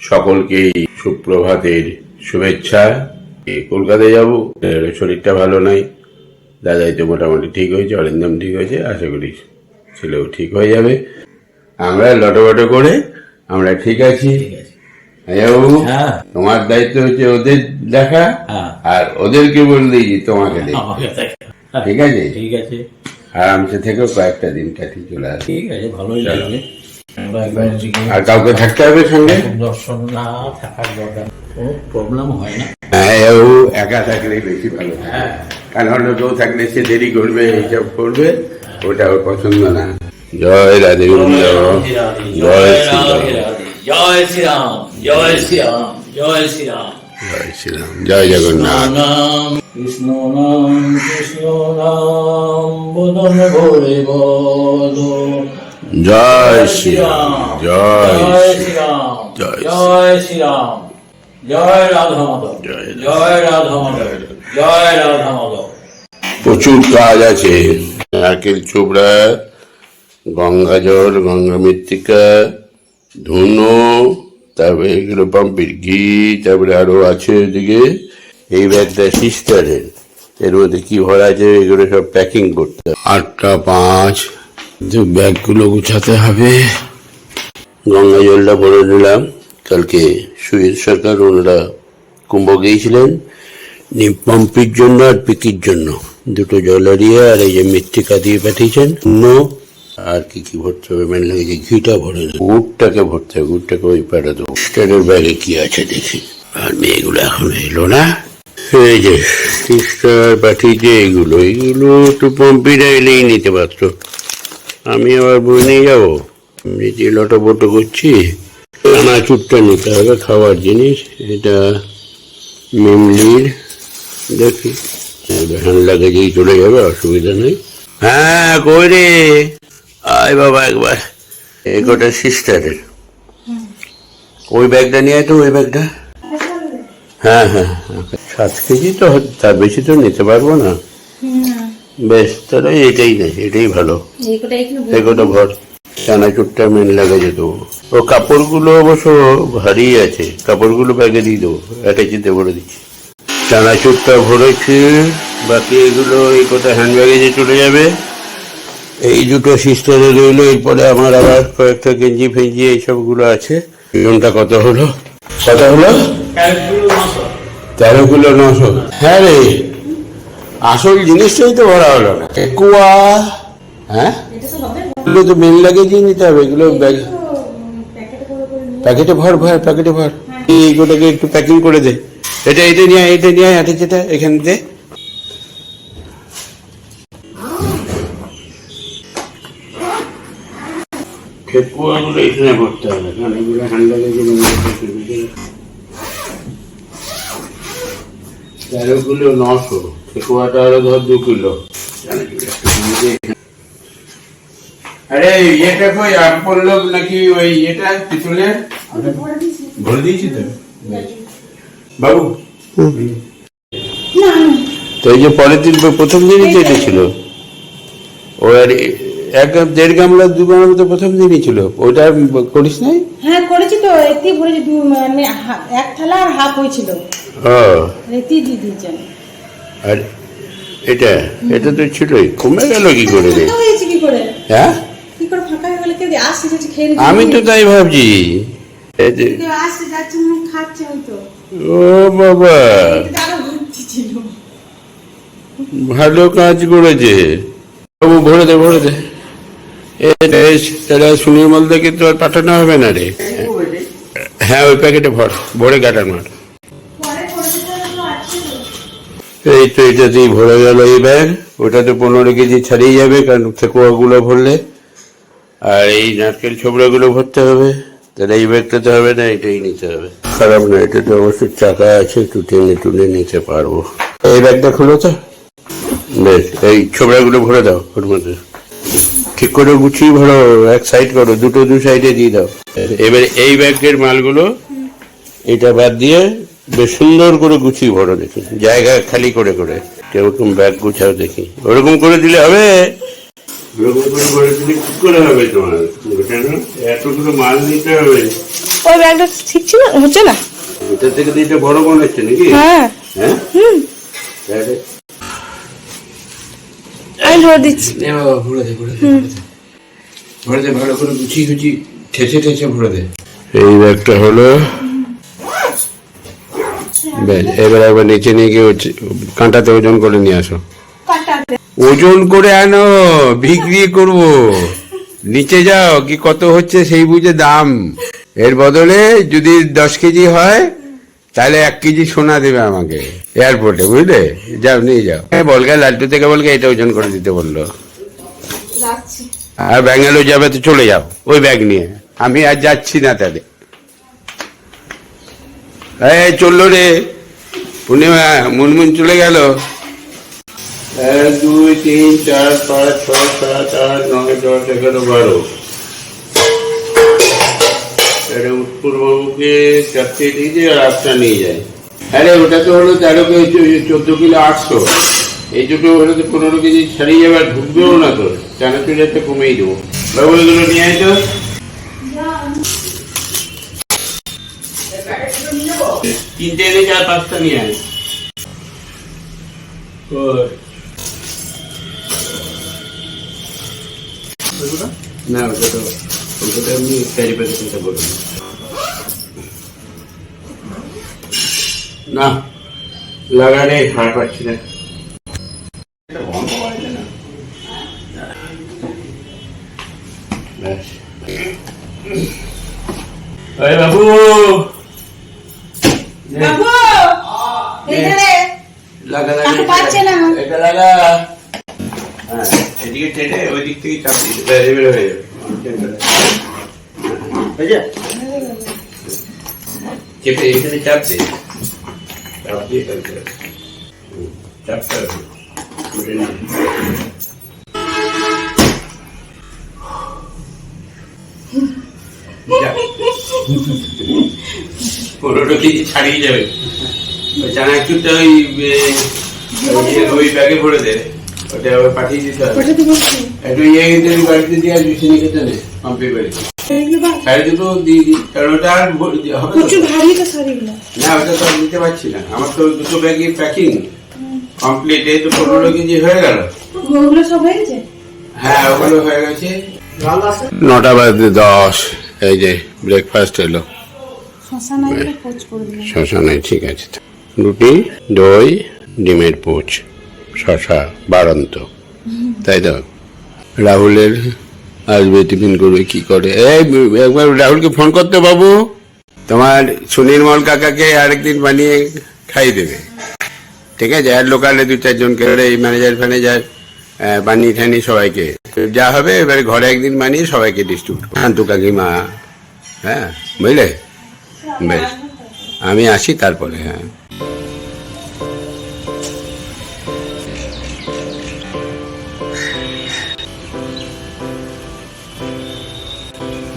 সকলকেই সুপ্রভাতের শুভেচ্ছা। কলকাতায় যাব শরীরটা ভালো নাই। দাদাই তো মোটামুটি ঠিক হয়েছে অরিন্দম ঠিক হয়েছে আশা করি ছেলেও ঠিক হয়ে যাবে। আমরা লটোবটো করে আমরা ঠিক আছি। হ্যাঁ হ্যাঁ। তোমার দায়িত্ব হচ্ছে ওদের দেখা হ্যাঁ। আর ওদেরকে বললেই যে তোমাকে। ঠিক আছে? ঠিক আছে। আরামসে থেকে কয়েকটা দিন কাটিয়ে চলে আসবে ঠিক আছে ভালোই লাগবে আর কাউকে থাকতে হবে সঙ্গে? দর্শন না থাকার দরকার। প্রবলেম হয় না। হ্যাঁ ও একা থাকলে বেশি ভালো। কারণ অন্য কেউ থাকলে সে দেরি করবে এইসব করবে ওটা ওর পছন্দ না। জয় রাধে জয় শ্রীরাম জয় শ্রীরাম জয় শ্রীরাম জয় শ্রীরাম জয় শ্রীরাম জয় জগন্নাথ। কৃষ্ণ নাম কৃষ্ণ নাম বদন ভরে বল জয় শ্রীরাম জয় জয় শ্রী- শ্রীরাম জয় জয় শ্রীরাম জয় রাধা মাধব জয় রাধা। মাধব জয় রাধা। মাধব প্রচুর কাজ আছে। নারকেল চোবড়া গঙ্গা জল গঙ্গা মৃত্তিকা ধুনো তারপরে এগুলো পাম্পের ঘি তারপরে আরও আছে এদিকে। এই ব্যাগটা সিস্টারের এর মধ্যে কি ভরা আছে? এগুলো সব প্যাকিং করতে। আটটা পাঁচ। তো ব্যাগগুলো গুছাতে হবে। গঙ্গা জলটা ভরে নিলাম কালকে সুয়েজ সরকার, ওনারা কুম্ভ গিয়েছিলেন। পাম্পির জন্য আর পিকির জন্য। দুটো জলারিয়া আর এই যে মৃত্তিকা দিয়ে পাঠিয়েছেন। নো। আর কি কি ভরতে হবে? মেন লাগে যে ঘিটা ভরে গুড়টাকে ভরতে হবে। গুড়টাকে ওই পাঠা দেবো। স্টারের ব্যাগে কি আছে দেখি। আর মেয়েগুলো এখন এলো না। এই যে সিস্টার পাঠিয়েছে এগুলো। এগুলো তো পাম্পিরা এলেই নিতে পারতো। আমি আবার বই নিয়ে যাব। নিজে লটো বটো করছি চানাচুরটা নিতে হবে, খাওয়ার জিনিস, এটা মেমলির দেখি। ভ্যান লাগেজেই চলে যাবে, অসুবিধা নেই। হ্যাঁ কই রে? আয় বাবা একবার। এই গোটা সিস্টারের ওই ব্যাগটা নিয়ে তো, ওই ব্যাগটা। হ্যাঁ হ্যাঁ হ্যাঁ। সাত কেজি তো, তার বেশি তো নিতে পারব না। বেশ তাহলে এটাই নেই এটাই ভালো। এগুলো ভর চানাচুরটা মেন লাগে যেত। ও কাপড়গুলো অবশ্য ভারী আছে কাপড়গুলো ব্যাগে দিয়ে দেবো অ্যাটাচিতে ভরে দিচ্ছি। চানাচুরটা ভরেছি বাকি এগুলো এই কটা হ্যান্ড ব্যাগেজে চলে যাবে। এই দুটো সিস্টারে রইল এরপরে আমার আবার কয়েকটা গেঞ্জি ফেঞ্জি এইসবগুলো আছে। ওজনটা কত হলো? কত হলো? তেরো কিলো নশো। হ্যাঁ রে। আসল জিনিসটাই তো ভরা হলো না। একুয়া হ্যাঁ? তো এগুলো তো মেন লাগেজই নিতে হবে এগুলো ব্যাগ প্যাকেটে করে করে প্যাকেটে ভর ভর প্যাকেটে ভর। এইগুলোকে একটু প্যাকিং করে দে। এটা এটা নিয়ে এটা নিয়ে হাতে যেটা এখান দে। ঠেকুয়াগুলো এখানে ভরতে হবে কারণ এগুলো হ্যান্ড লাগেজে তেরো কিলো নশো ঠেকুয়াটা আরও ধর দু কিলো আরে ইয়েটা কই আগ পড়ল নাকি ওই ইয়েটা পিছনের ভরে দিয়েছি তো। বাবু। তো এই যে পরের দিন প্রথম দিনই তো এটা ছিল। ও আর এক দেড় গামলা দু গামলা তো প্রথম দিনই ছিল। ওটা করিস নাই? হ্যাঁ করেছি তো। ভরেছি দু মানে এক থালা আর হাফ হয়েছিল। ও। এটি দিয়ে দিয়েছেন। আর এটা এটা তো ছিলই। কমে গেল কি করে রে? ফাঁকা হয়েছে কি করে? হ্যাঁ? হয়ে। আমি তো তাই ভাবছি। ও বাবা। ভালো কাজ করেছে। বাবু ভরে দে ভরে দে। এটা সুনীল মালদাকে তো আর পাঠানো হবে না রে। হ্যাঁ ওই প্যাকেটে ভর ভরে কাটার মার পরে করেছে তো এগুলো আছে এই তো এটাতেই ভরে গেল এই ব্যাগ ওটাতে পনেরো কেজি ছাড়িয়ে যাবে, কারণ ঠেকুয়াগুলো ভরলে। আর এই নারকেল ছোবড়াগুলো ভরতে হবে। তাহলে এই ব্যাগটাতে হবে না, এটাই নিতে হবে। খারাপ না এটাতে অবশ্যই চাকা আছে, একটু টেনে টুনে নিতে পারব। এই ব্যাগটা খুলো তো। বেশ, এই ছোবড়াগুলো ভরে দাও, ওর মধ্যে। ঠিক করে গুছিয়ে ভরো, এক সাইড করো, দুটো দু সাইডে দিয়ে দাও। এবারে এই ব্যাগের মালগুলো, এটা বাদ দিয়ে বেশ সুন্দর করে গুছিয়ে ভরো দেখি। জায়গা খালি করে করে। কেরকম ব্যাগ গুছাও দেখি। ওরকম করে দিলে হবে? ওরকম করে বলে দিলে কি করে হবে তোমার? এতগুলো মাল নিতে হবে। ওই ব্যাগটা ঠিক ছিল? হচ্ছে না? ওটা থেকে তো এটা বড় মনে হচ্ছে নাকি? হ্যাঁ। হ্যাঁ? হুম। আমি ধরে দিচ্ছি। নে বাবা ভরে দে ভরে দে। ভরে দে ভালো করে গুছিয়ে গুছিয়ে ঠেসে ঠেসে ভরে দে। এই ব্যাগটা হলো বেশ এবার একবার নিচে নিয়ে গিয়ে কাঁটাতে ওজন করে নিয়ে আসো। ওজন করে আনো বিক্রি করব। নিচে যাও কি কত হচ্ছে সেই বুঝে দাম। এর বদলে যদি দশ কেজি হয় তাহলে এক কেজি সোনা দেবে আমাকে এয়ারপোর্টে বুঝলে? যাও নিয়ে যাও। হ্যাঁ বলগে লাড্ডু থেকে বলগে এটা ওজন করে দিতে বলল। আর ব্যাঙ্গালোর যাবে তো চলে যাও ওই ব্যাগ নিয়ে। আমি আর যাচ্ছি না তাহলে। এই চলল রে পূর্ণিমা, মুনমুন চলে গেল। এক, দুই, তিন, চার, পাঁচ, ছয়, সাত, আট, নয়, দশ, এগারো, বারো। এটা উৎপুরবাবুকে চারটে দিয়ে দিয়ে আটটা নিয়ে যায়। আরে, ওটা তো হলো তেরো কেজি চোদ্দ কিলো আটশো। এই দুটো হলে তো পনেরো কেজি ছাড়িয়ে যাবে, আর ঢুকবেও না তো। চানাচুর একটা কমেই দেবো। বাবু, এগুলো নিয়ে আয় তো। তিনটে এনে চার, পাঁচটা নিয়ে আয় না, ওটা তো ওটা এমনি ক্যারি চিন্তা করব না লাগালে হার পাচ্ছি না। বের হয়ে যাবে। হয়ে যা। চেপে এখানে চাপ চাপ দিয়ে। পনেরো কেজি ছাড়িয়ে যাবে? চানাচুরটা ওই ওই ব্যাগে ভরে দে। ওটা আবার পাঠিয়ে দিতে হবে একটু ইয়ে বাড়িতে দিয়ে আসবি সিনিকেতনে পাম্পের বাড়িতে। দুটো দিয়ে দিই কারণ ওটা আর হবে তো? প্রচুর ভারী না ওটা তো আর পারছি না। আমার তো দুটো ব্যাগই প্যাকিং কমপ্লিট এই তো পনেরো কেজি হয়ে গেল। ওগুলো সব হয়ে হ্যাঁ ওগুলো হয়ে গেছে। নটা বাজে দশ এই যে ব্রেকফাস্ট এলো। শশা নাই ঠিক আছে। রুটি দই ডিমের পোচ। শশা বাড়ন্ত। তাই তো? রাহুলের আসবে টিফিন করবে, কি করে? এই, একবার রাহুলকে ফোন করতে বাবু। তোমার সুনীল মল কাকাকে আরেকদিন বানিয়ে খাই দেবে। ঠিক আছে? আর লোকালে দু চারজনকে এই ম্যানেজার ফ্যানেজার বানিয়ে ঠানি সবাইকে। যা হবে, এবারে ঘরে একদিন বানিয়ে সবাইকে ডিস্ট্রিবিউট শান্তু কাকিমা হ্যাঁ? বুঝলে? বেশ। আমি আসি তারপরে হ্যাঁ।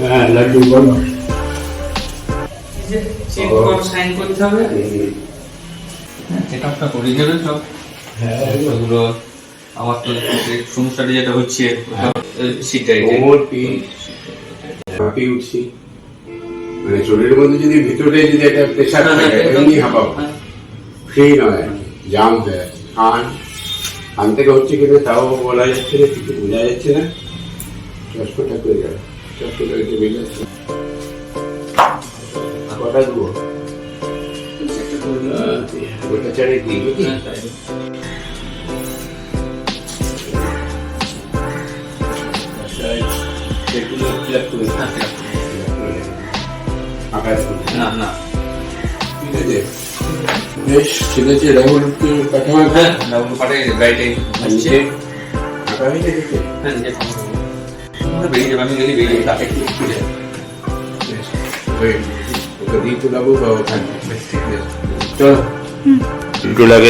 হ্যাঁ লাড্ডু বলো। চেক সাইন করতে হবে। চেক আপটা করে দেবে সব। ওগুলো আমার তো সমস্যাটা যেটা হচ্ছে সেটাই হাঁপি উঠছি। মানে শরীরের মধ্যে যদি ভিতরে যদি একটা প্রেশার থাকে এমনি হাঁপাবো ফ্রি নয় জাম হয়ে আছে থেকে হচ্ছে কিনা তাও বলা যাচ্ছে না কিছু বোঝা যাচ্ছে না। চশমাটা করে যাবে কটা দেবো ওটা চারে দিই? সেগুলো fill up করে। না না ঠিক আছে বেশ ঠিক আছে রাহুলকে পাঠাবো হ্যাঁ আসছে ফাঁকা হয়ে বেরিয়ে।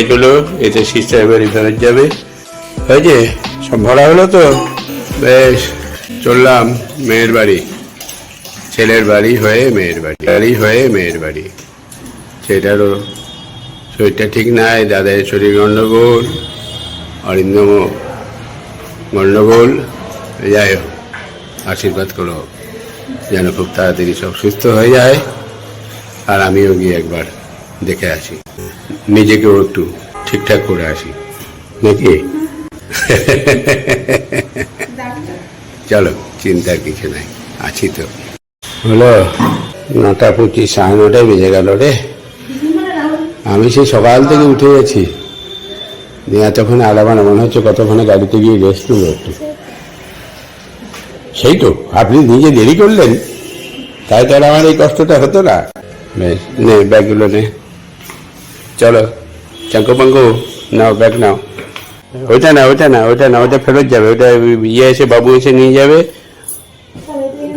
চলো এতে সিস্টার এবার ফেরত যাবে। হয়েছে সব ভরা হলো তো? বেশ, চললাম, মেয়ের বাড়ি। ছেলের বাড়ি হয়ে মেয়ের বাড়ি। বাড়ি হয়ে মেয়ের বাড়ি। সেটারও শরীরটা ঠিক নাই, দাদার শরীর গণ্ডগোল, অরিন্দম গণ্ডগোল। যাই হোক। আশীর্বাদ করো, যেন খুব তাড়াতাড়ি সব সুস্থ হয়ে যায়। আর আমিও গিয়ে একবার দেখে আসি। নিজেকেও একটু ঠিকঠাক করে আসি। নাকি? চলো, চিন্তার কিছু নাই। আছি তো। হলো, নটা পঁচিশ, সাড়ে নটায় বেজে গেল রে। আমি সেই সকাল থেকে উঠে গেছি। নিয়ে এতক্ষণে আলাবানা মনে হচ্ছে কতক্ষণে গাড়িতে গিয়ে রেস্ট নেব একটু। সেই তো আপনি নিজে দেরি করলেন। তাই তো আর আমার এই কষ্টটা হতো না। বেশ নে ব্যাগগুলো নে। চলো চাঙ্কু পাঙ্কু নাও ব্যাগ নাও। ওইটা না ওইটা না ওইটা না ওইটা ফেরত যাবে। ওইটা ইয়ে এসে বাবু এসে নিয়ে যাবে।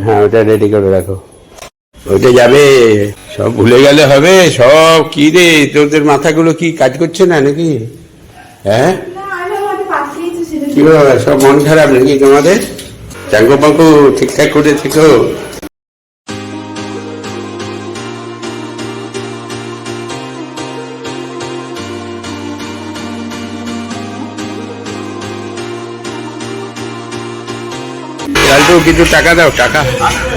হ্যাঁ ওটা রেডি করে রাখো। ওইটা যাবে। সব ভুলে গেলে হবে। সব কি রে তোদের মাথাগুলো কি কাজ করছে না নাকি? হ্যাঁ? কি সব মন খারাপ নাকি তোমাদের? চাঙ্কু পাঙ্কু ঠিকঠাক করে থেকো লালটু কিছু টাকা দাও টাকা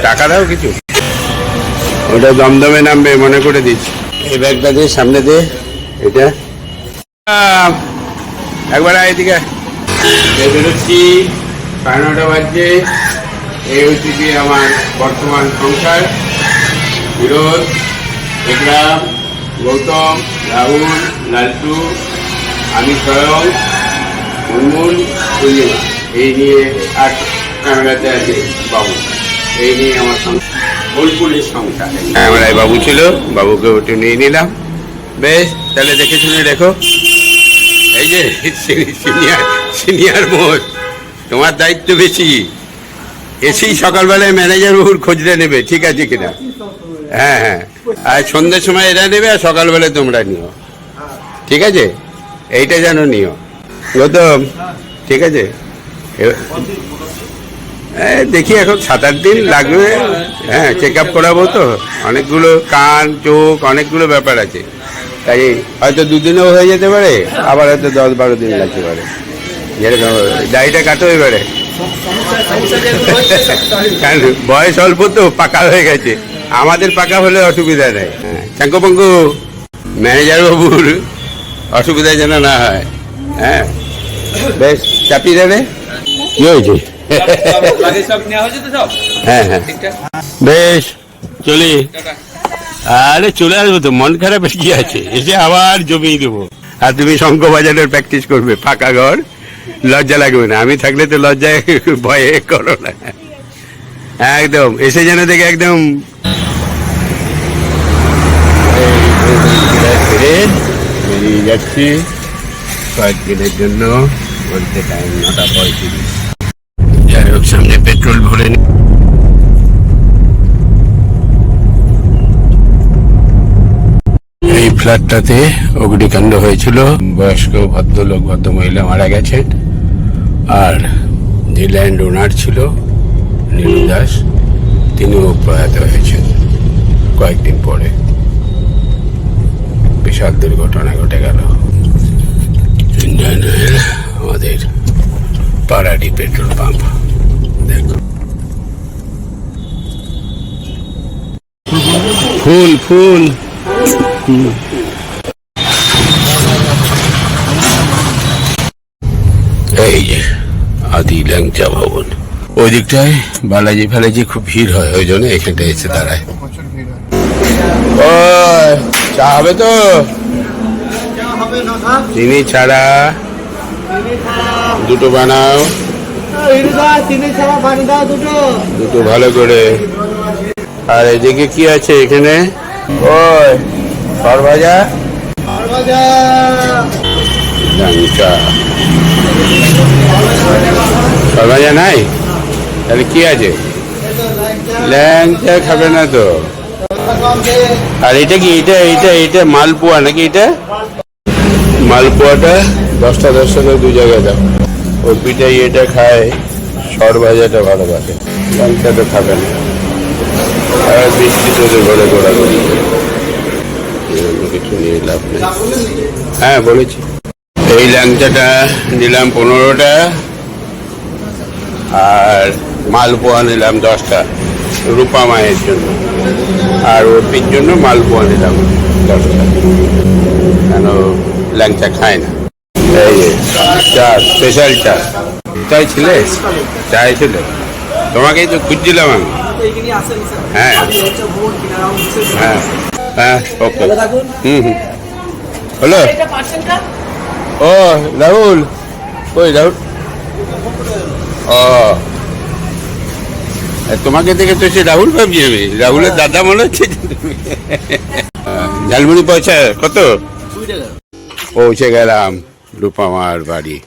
টাকা দাও কিছু ওটা দমদমে নামবে মনে করে দিচ্ছি এই ব্যাগটা দিয়ে সামনে দে এটা একবার এদিকে বেরোচ্ছি সাড়ে নটা বাজছে। এই হচ্ছে আমার বর্তমান সংসার। বিরোধ বিক্রম গৌতম, রাহুল, লালটু, আমি স্বয়ং, মুনমুন পূর্ণিমা এই নিয়ে আর ক্যামেরাতে আছে বাবু। এই নিয়ে আমার সংসার বোলপুরের সংসার। ক্যামেরায় বাবু ছিল, বাবুকে ওটা নিয়ে নিলাম। বেশ, তাহলে দেখে শুনে দেখো। এই যে, সিনিয়র সিনিয়র মোস্ট তোমার দায়িত্ব বেশি। এসেই সকালবেলায় ম্যানেজার বাবুর খোঁজটা নেবে, ঠিক আছে কিনা? হ্যাঁ হ্যাঁ। আর সন্ধ্যের সময় এরা নেবে আর সকালবেলায় তোমরা নিও। ঠিক আছে? এইটা যেন নিও। গৌতম, ঠিক আছে? দেখি এখন সাত আট দিন লাগবে। হ্যাঁ চেক আপ করাবো তো। অনেকগুলো কান, চোখ, অনেকগুলো ব্যাপার আছে। তাই হয়তো দুদিনেও হয়ে যেতে পারে, আবার হয়তো দশ বারো দিন লাগতে পারে। দাড়িটা কাটো এবারে। কারণ বয়স অল্প তো পাকা হয়ে গেছে। আমাদের পাকা হলে অসুবিধা নেই। চাঙ্কু পাঙ্কু ম্যানেজার বাবুর অসুবিধা যেন না হয়। হ্যাঁ। বেশ চাপিয়ে দেবে? কি হয়েছে হ্যাঁ হ্যাঁ। বেশ চলি। আরে চলে আসব তো মন খারাপ কি আছে? এসে আবার জমিয়ে দেবো। আর তুমি শঙ্খ বাজারের প্র্যাকটিস করবে ফাঁকা ঘর। লজ্জা লাগবে না। আমি থাকলে তো লজ্জায় ভয়ে করো না। একদম, এসে যেন দেখে একদম যাচ্ছি কয়েকদিনের জন্য যাই হোক, সামনে পেট্রোল ভরে এই ফ্ল্যাটটাতে অগ্নিকাণ্ড হয়েছিল। বয়স্ক ভদ্রলোক, ভদ্রমহিলা মারা গেছেন। আর যে ল্যান্ড ওনার ছিল, নীলু দাস। তিনিও প্রয়াত হয়েছেন কয়েকদিন পরে। বিশাল দুর্ঘটনা ঘটে গেল। ইন্ডিয়ান অয়েল আমাদের পাড়াডি পেট্রোল পাম্প। দেখো। ফুল ফুল। এই যে। আদি ল্যাংচা ভবন। ওই দিকটায় বালাজি ফালাজি খুব ভিড় হয়, ওই জন্য এখানটা এসে দাঁড়ায়। চা হবে তো? চিনি ছাড়া। দুটো বানাও। দুটো ভালো করে। আর এদিকে কি আছে এখানে? ওই, সরভাজা। লঙ্কা সরভাজা নাই? তাহলে কি আছে? ল্যাংচা খাবে না তো? আর এটা কি, এটা এটা এটা মালপোয়া নাকি এটা? মালপোয়াটা দশটা দশটা দু জায়গায় দাও। ওই পিঠাই এটা খায়, সর ভাজাটা ভালোবাসে। লঙ্কা তো খাবে না। আর বৃষ্টি ঘরে ঘোরাঘুরি লাভ নেই। হ্যাঁ বলেছি। এই ল্যাংচাটা নিলাম পনেরোটা। আর মালপোয়া নিলাম দশটা রূপা মায়ের জন্য। আর অর্পির জন্য মালপোয়া নিলাম দশটা। কেন ল্যাংচা খায় না? এই যে চা স্পেশাল চা। চাই ছিলে? চাই ছিল তোমাকেই তো খুঁজছিলাম আমি। হ্যাঁ। হ্যাঁ। হ্যাঁ ওকে। হুম হুম। হলো ও রাহুল। ওই রাহুল? তোমাকে দেখে তো সে রাহুল ভাবছি আমি। রাহুলের দাদা মনে হচ্ছে। ঝালমুড়ি পয়সা কত? পৌঁছে গেলাম রূপামার বাড়ি।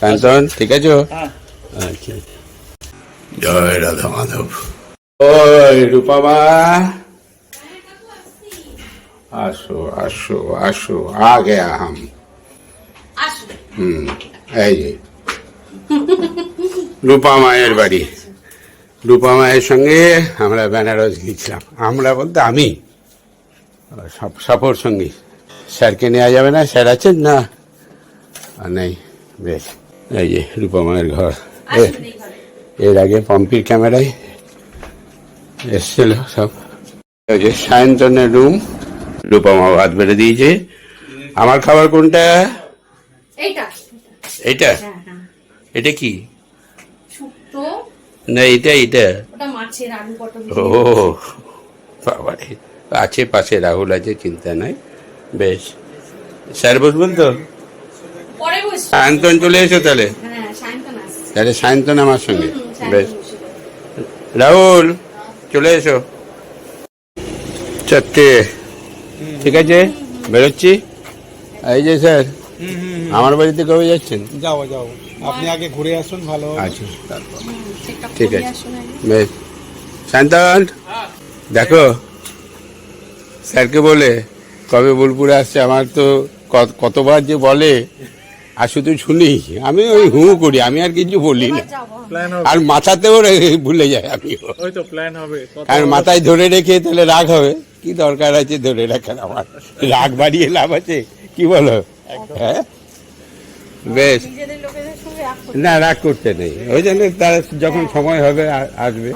শান্তন ঠিক আছে? আচ্ছা। জয় রাধা মাধব। ওই রূপামা। আসো আসো আসো আগে গয়া হাম হুম এই যে। রূপা মায়ের বাড়ি। রূপা মায়ের সঙ্গে আমরা বেনারস গিয়েছিলাম। আমরা বলতে আমি। সব সফর সঙ্গী। স্যারকে নেওয়া যাবে না? স্যার আছেন? না। নেই। বেশ। এই যে রূপা মায়ের ঘর। এর আগে পম্পির ক্যামেরায় এসছিল সব। এই যে সায়ন্তনের রুম। রূপা মা ভাত বেড়ে দিয়েছে। আমার খাবার কোনটা? এইটা। এইটা? হ্যাঁ। এটা কি? শুক্তো না এটা এটা। ওটা মাছের আলু পটল ও বাবারে। আছে পাশে রাহুল আছে চিন্তা নাই। বেশ। স্যার বসবেন তো? সায়ন্তন চলে এসো তাহলে। হ্যাঁ তাহলে সায়ন্তন আমার সঙ্গে। বেশ। রাহুল চলে এসো। চারটে। ঠিক আছে? বেরোচ্ছি? এই যে স্যার আমার বাড়িতে কবে যাচ্ছেন? যাও যাও আপনি আগে ঘুরে আসুন ভালো। আচ্ছা। ঠিক আছে। বেশ। শান্তন দেখো স্যারকে বলে কবে বোলপুরে আসছে আমার তো কতবার যে বলে আর শুধু শুনি আমি ওই হু করি আমি আর কিছু বলি না। আর মাথাতেও ভুলে যায় আমি ওই তো প্ল্যান হবে কথা কারণ মাথায় ধরে রেখে তাহলে রাগ হবে। কি দরকার আছে ধরে রাখার আমার? রাগ বাড়িয়ে লাভ আছে কি বলো? হ্যাঁ? বেশ। না রাগ করতে নেই। ওই জন্য তার যখন সময় হবে আসবে।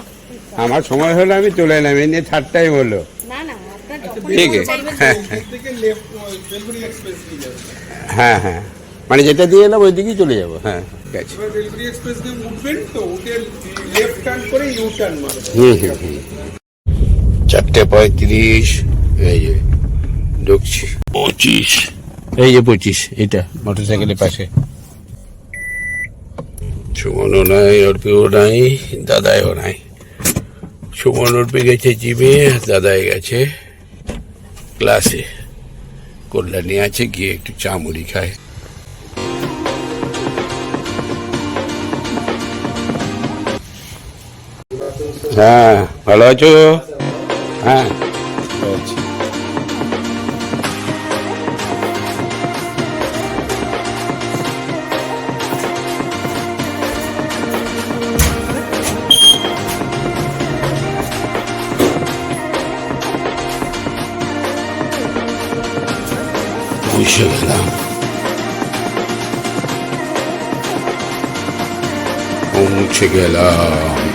আমার সময় হলো আমি চলে এলাম এই নিয়ে থার্ড টাইম হলো। না না আপনার যখন ঠিক হ্যাঁ। হ্যাঁ হ্যাঁ। মানে যেটা দিয়ে এলাম ওই দিকেই চলে যাব। হ্যাঁ চারটে পঁয়ত্রিশ এই যে ঢুকছি। পঁচিশ। এই যে পঁচিশ এটা মোটর সাইকেলের পাশে। সুমনও নাই অর্পিও নাই দাদাইও নাই। সুমন অর্পি গেছে জিমে দাদাই গেছে ক্লাসে। কল্যাণী আছে গিয়ে একটু চা মুড়ি খায়। হ্যাঁ ভালো আছো? হ্যাঁ। পৌঁছে গেলাম